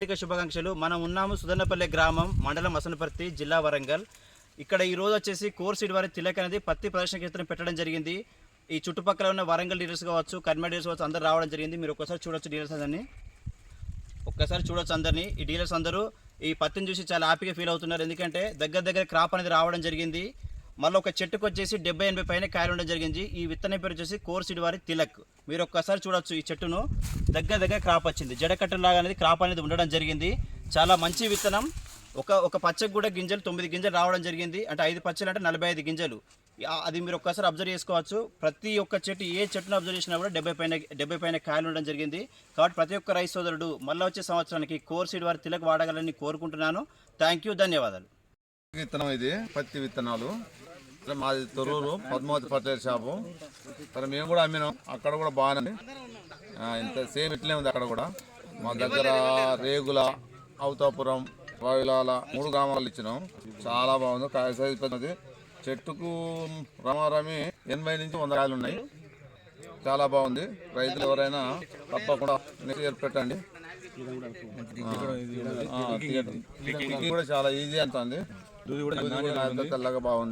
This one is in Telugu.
ప్రత్యేక శుభాకాంక్షలు. మనం ఉన్నాము సుదన్నపల్లి గ్రామం మండలం అసనపర్తి జిల్లా వరంగల్. ఇక్కడ ఈ రోజు వచ్చేసి కోర్ సీడ్ వారి తిలక్ అనేది పత్తి ప్రదర్శన కేంద్రం పెట్టడం జరిగింది. ఈ చుట్టుపక్కల ఉన్న వరంగల్ డీలర్స్ కావచ్చు కర్మ డీలర్స్ కావచ్చు అందరు రావడం జరిగింది. మీరు ఒక్కసారి చూడొచ్చు డీలర్స్ అందరినీ. ఒక్కసారి చూడొచ్చు అందరినీ. ఈ డీలర్స్ అందరూ ఈ పత్తిని చూసి చాలా హ్యాపీగా ఫీల్ అవుతున్నారు. ఎందుకంటే దగ్గర దగ్గర క్రాప్ అనేది రావడం జరిగింది. మళ్ళీ ఒక చెట్టుకు వచ్చేసి డెబ్బై ఎనభై పైన కాయలు ఉండడం జరిగింది. ఈ విత్తనం పేరు వచ్చేసి కోర్సిడి వారి తిలక్. మీరు ఒక్కసారి చూడొచ్చు ఈ చెట్టును. దగ్గర దగ్గర క్రాప్ వచ్చింది. జడకట్టలాగా అనేది క్రాప్ అనేది ఉండడం జరిగింది. చాలా మంచి విత్తనం. ఒక ఒక పచ్చకు కూడా గింజలు తొమ్మిది గింజలు రావడం జరిగింది. అంటే ఐదు పచ్చలు అంటే నలభై ఐదు గింజలు. అది మీరు ఒక్కసారి అబ్జర్వ్ చేసుకోవచ్చు. ప్రతి ఒక్క చెట్టు ఏ చెట్టును అబ్జర్వ్ చేసినా కూడా డెబ్బై పైన డెబ్బై పైన కాయలు ఉండడం జరిగింది. కాబట్టి ప్రతి ఒక్క రైతు సోదరుడు మళ్ళీ వచ్చే సంవత్సరానికి కోర్ సీడ్ వారి తిలక్ వాడగలని కోరుకుంటున్నాను. థ్యాంక్ యూ ధన్యవాదాలు. విత్తనం ఇది పత్తి విత్తనాలు. మాది తొర్రూరు పద్మావతి ఫర్టిలైజర్ షాపు. సరే మేము కూడా అమ్మినాం. అక్కడ కూడా బాగానే ఇంత సేమ్ ఇట్లే ఉంది అక్కడ కూడా. మా దగ్గర రేగుల అవతాపురం వాయులాల మూడు గ్రామాలు ఇచ్చినాం. చాలా బాగుంది. కాయ సైజ్ పెద్దది. చెట్టుకు రమారమి ఎనభై నుంచి వంద కాయలు ఉన్నాయి. చాలా బాగుంది. రైతులు ఎవరైనా తప్పకుండా నెక్స్ట్ ఇయర్ పెట్టండి. కూడా చాలా ఈజీ అంటుంది తెల్లగా బాగుంది.